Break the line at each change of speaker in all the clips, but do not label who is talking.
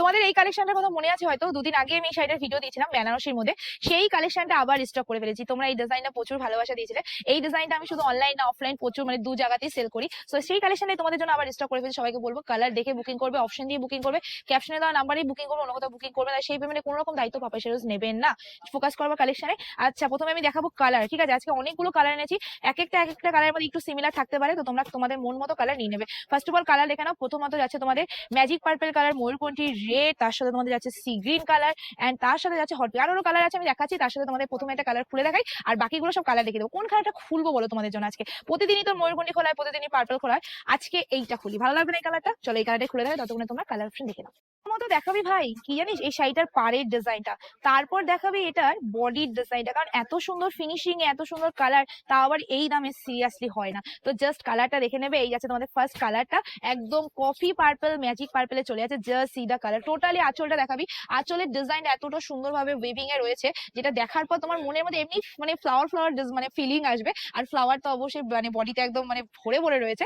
তোমাদের এই কালেকশনটার কথা মনে আছে হয়তো? দুদিন আগে আমি এই শাড়িটার ভিডিও দিয়েছিলাম বেনারসির মধ্যে। সেই কালেকশনটা আবার স্টক করে ফেলেছি। তোমরা এই ডিজাইনটা প্রচুর ভালোবাসা দিয়েছিলে। এই ডিজাইনটা আমি শুধু অনলাইন না অফলাইন প্রচুর মানে দু জায়গাতেই সেল করি। তো সেই কালেকশনে তোমাদের জন্য আবার স্টক করে ফেলেছি। সবাইকে বলব কালার দেখে বুকিং করবে অপশন দিয়ে বুকিং করবে। ক্যাপশনে দেওয়া নাম্বারেই বুকিং করবে, অন্য কোথাও বুকিং করবে না। সেই পেমেন্টে কোনো রকম দায়িত্ব পাপা সেরোজ নেবেন না। ফোকাস করব কালেকশনে আচ্ছা প্রথমে আমি দেখাবো কালার ঠিক আছে, আজকে অনেকগুলো কালার এনেছি। এক একটা এক একটা কালারের মধ্যে একটু সিমিলার থাকতে পারে। তো তোমরা তোমাদের মন মতো কালার নিয়ে নেবে। ফার্স্ট অফ অল কালার দেখে নাও। প্রথমত যাচ্ছে তোমাদের ম্যাজিক পার্পল কালার ময়ূরকণ্ঠী রেড তার সাথে তোমাদের যাচ্ছে সি গ্রিন কালার এন্ড তার সাথে যাচ্ছে হট আরও কালার আছে, আমি দেখাচ্ছি, তার সাথে তোমাদের প্রথমে একটা কালার খুলে দেখাই, আর বাকিগুলো সব কালার দেখে দেবো। কোন কালারটা খুলবো বলো তোমাদের জন্য আজকে? প্রতিদিনই তো ময়ূরকণ্ঠী খোলা হয় প্রতিদিনই পার্পল খোলা হয় আজকে এইটা খুলি। ভালো লাগবে না এই কালারটা চলো এই কালারটা খুলে দেখাই, ততক্ষণে তোমরা কালার অপশন দেখে নাও। মতো দেখাবি ভাই, কি জানিস? এই শাড়িটার পাড়ের ডিজাইনটা। তারপর দেখাবি এটার বডির ডিজাইনটা। কারণ এত সুন্দর ফিনিশিং এত সুন্দর কালার তা আবার এই দামে সিরিয়াসলি হয় না। তো জাস্ট কালারটা দেখে নেবে, এই যাচ্ছে তোমাদের ফার্স্ট কালারটা একদম কফি পার্পল ম্যাজিক পার্পলে চলে যাচ্ছে just see the colour totally আঁচলটা দেখাবি। আঁচলের ডিজাইন এতটা সুন্দরভাবে ওয়েভিং এ রয়েছে, যেটা দেখার পর তোমার মনের মধ্যে এমনি মানে ফ্লাওয়ার ফ্লাওয়ার মানে ফিলিং আসবে। আর ফ্লাওয়ার তো অবশ্যই মানে বডিতে একদম মানে ভরে ভরে রয়েছে।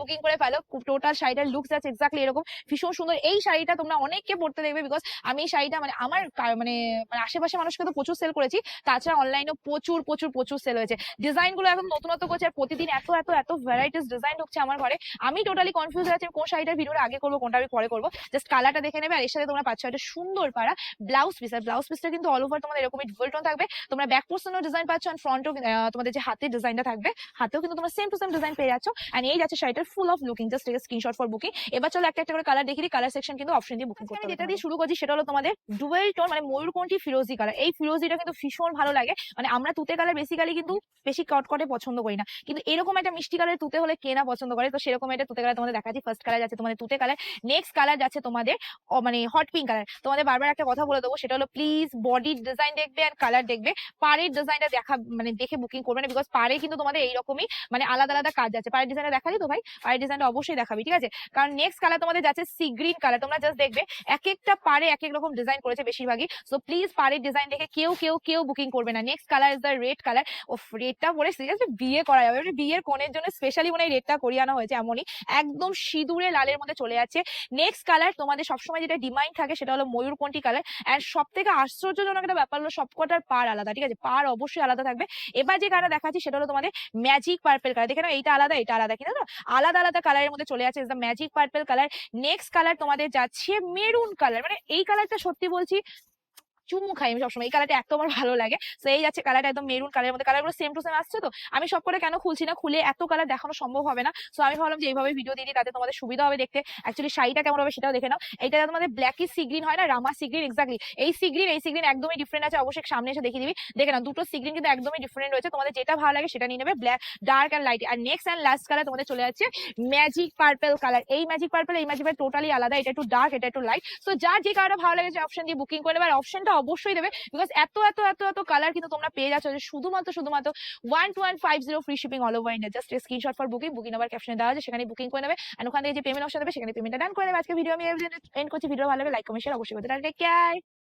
বুকিং করে ফেলো। টোটাল শাড়িটার লুকস আছে এক্স্যাক্টলি এরকম। ভীষণ সুন্দর। এই শাড়িটা তোমরা অনেককে পড়তে দেখবে বিকজ আমি এই শাড়িটা মানে আমার মানে মানে আশেপাশে মানুষকে তো প্রচুর সেল করেছি। তাছাড়া অনলাইনেও প্রচুর প্রচুর প্রচুর সেল হয়েছে। ডিজাইনগুলো এখন নতুনত্ব করছে আর প্রতিদিন এত এত এত ভ্যারাইটিস ডিজাইন ঢুকছে আমার ঘরে। আমি টোটালি কনফিউজ হয়ে আছি কোন শাড়িটার ভিডিওটা আগে করব, কোনটা আমি পরে করব। জাস্ট কালারটা দেখে নেবে আর এর সাথে তোমরা পাচ্ছ একটা সুন্দর পাড়া ব্লাউজ পিস আর ব্লাউজ পিসটা কিন্তু অল ওভার তোমাদের এরকমই ডুয়েল টোন থাকবে। তোমরা ব্যাক পোর্শনও ডিজাইন পাচ্ছ আর ফ্রন্টও তোমাদের যে হাতের ডিজাইনটা থাকবে হাতেও কিন্তু তোমরা সেম টু সেম ডিজাইন পেয়ে যাচ্ছ। এন্ড এই যাচ্ছে শাড়িটার full of looking just take screenshot for booking এবার চলো একটা একটা করে কালার দেখি কালার সেকশন কিন্তু অপশন দিয়ে বুকিং করতে আমি যেটা দিয়ে শুরু করছি সেটা হলো তোমাদের ডুয়েল টোন মানে ময়ূরকণ্ঠী ফিরোজি কালার এই ফিরোজিটা কিন্তু ভীষণ ভালো লাগে। মানে আমরা তুতে কালার বেসিক্যালি কিন্তু বেশি কটকটে পছন্দ করি না। কিন্তু এরকম একটা মিষ্টি কালার তুতে হলে কেনা পছন্দ করে? তো সেরকম একটা তুতে কালার তোমাদের দেখাচ্ছি। ফার্স্ট কালার যাচ্ছে তোমাদের তুতে কালার নেক্সট কালার যাচ্ছে তোমাদের মানে হট পিঙ্ক কালার তোমাদের বারবার একটা কথা বলে দেবো, সেটা হলো প্লিজ বডির ডিজাইন দেখবে আর কালার দেখবে। পাড়ের ডিজাইনটা দেখা মানে দেখে বুকিং করবে না বিকজ পাড়ে কিন্তু তোমাদের এইরকমই মানে আলাদা আলাদা কাজ আছে। পাড়ের ডিজাইনটা দেখালি তো ভাই? পাড়ের ডিজাইনটা অবশ্যই দেখাবি, ঠিক আছে? কারণ নেক্সট কালার তোমাদের যাচ্ছে সি গ্রিন কালার তোমরা জাস্ট দেখবে এক একটা পাড়ে এক এক রকম ডিজাইন করেছে বেশিরভাগই। সো প্লিজ পাড়ের ডিজাইন দেখে কেউ কেউ কেউ বুকিং করবে না। Next colour is the red colour ও রেডটা পরে সিরিয়াসলি বিয়ে করা যাবে। মানে বিয়ের কোণের জন্য স্পেশালি মনে হয় রেডটা করিয়ে আনা হয়েছে এমনই। একদম সিঁদুরে লালের মধ্যে চলে যাচ্ছে। নেক্সট কালার তোমাদের সবসময় যেটা ডিমাইন্ড থাকে সেটা হলো ময়ূরকণ্ঠী কালার অ্যান্ড সব থেকে আশ্চর্যজনক একটা ব্যাপার হলো সবকটার পার আলাদা, ঠিক আছে? পার অবশ্যই আলাদা থাকবে। এবার যে কালার দেখাচ্ছি সেটা হলো তোমাদের ম্যাজিক পার্পেল কালার দেখে নাও, এইটা আলাদা, এটা আলাদা কিন্তু তো আলাদা আলাদা কালারের মধ্যে চলে আছে is the magic purple colour next colour তোমাদের যাচ্ছে মেরুন কালার মানে এই কালারটা সত্যি বলছি চুমু খাই আমি সবসময়। এই কালারটা এত আমার ভালো লাগে। তো এই যাচ্ছে কালারটা একদম মেরুন কালারের মধ্যে। কালারগুলো সেম টু সেম আসছে তো? আমি সব করে কেন খুলছি না? খুলে এত কালার দেখানো সম্ভব হবে না। সো আমি ভাবলাম যে এইভাবে ভিডিও দিয়ে দিই, তাতে তোমাদের সুবিধা হবে দেখতে। অ্যাকচুয়ালি শাড়িটা কেমন হবে সেটাও দেখে নাও। এইটা তোমাদের ব্ল্যাকি সিগ্রিন হয় না, রামা সিগ্রিন এক্স্যাক্টলি এই সিগ্রিন এই সিগ্রিন একদমই ডিফারেন্ট আছে। অবশ্যই সামনে এসে দেখিয়ে দিবি। দেখে নাও, দুটো সিগ্রিন কিন্তু একদমই ডিফারেন্ট রয়েছে। তোমাদের যেটা ভালো লাগে সেটা নিয়ে নেবে। ব্ল্যাক ডার্ক অ্যান্ড লাইট আর নেক্সট অ্যান্ড লাস্ট কালার তোমাদের চলে যাচ্ছে ম্যাজিক পার্পেল কালার এই ম্যাজিক পার্পেল এই ম্যাজিক টোটালি আলাদা। এটা একটু ডার্ক এটা একটু লাইট তো যার যে কালারটা ভালো লাগে অপশন দিয়ে বুকিং করে নেবে। আর অপশনটা অবশ্যই দেবে বিকজ এত এত এত এত কালার কিন্তু তোমরা পেয়ে যাচ্ছ যে শুধুমাত্র শুধুমাত্র one two one five zero free shipping all over India just screenshot for booking booking number ক্যাপশনে দেওয়া আছে সেখানে বুকিং করে নেবে। আর ওখান থেকে যে পেমেন্ট অপশন দেবে, সেখানে পেমেন্টটা ডান করে নেবে আজকে ভিডিও আমি এন্ড করছি। ভিডিও ভালো লাগে লাইক কমেন্ট শেয়ার অবশ্যই করতে। Take care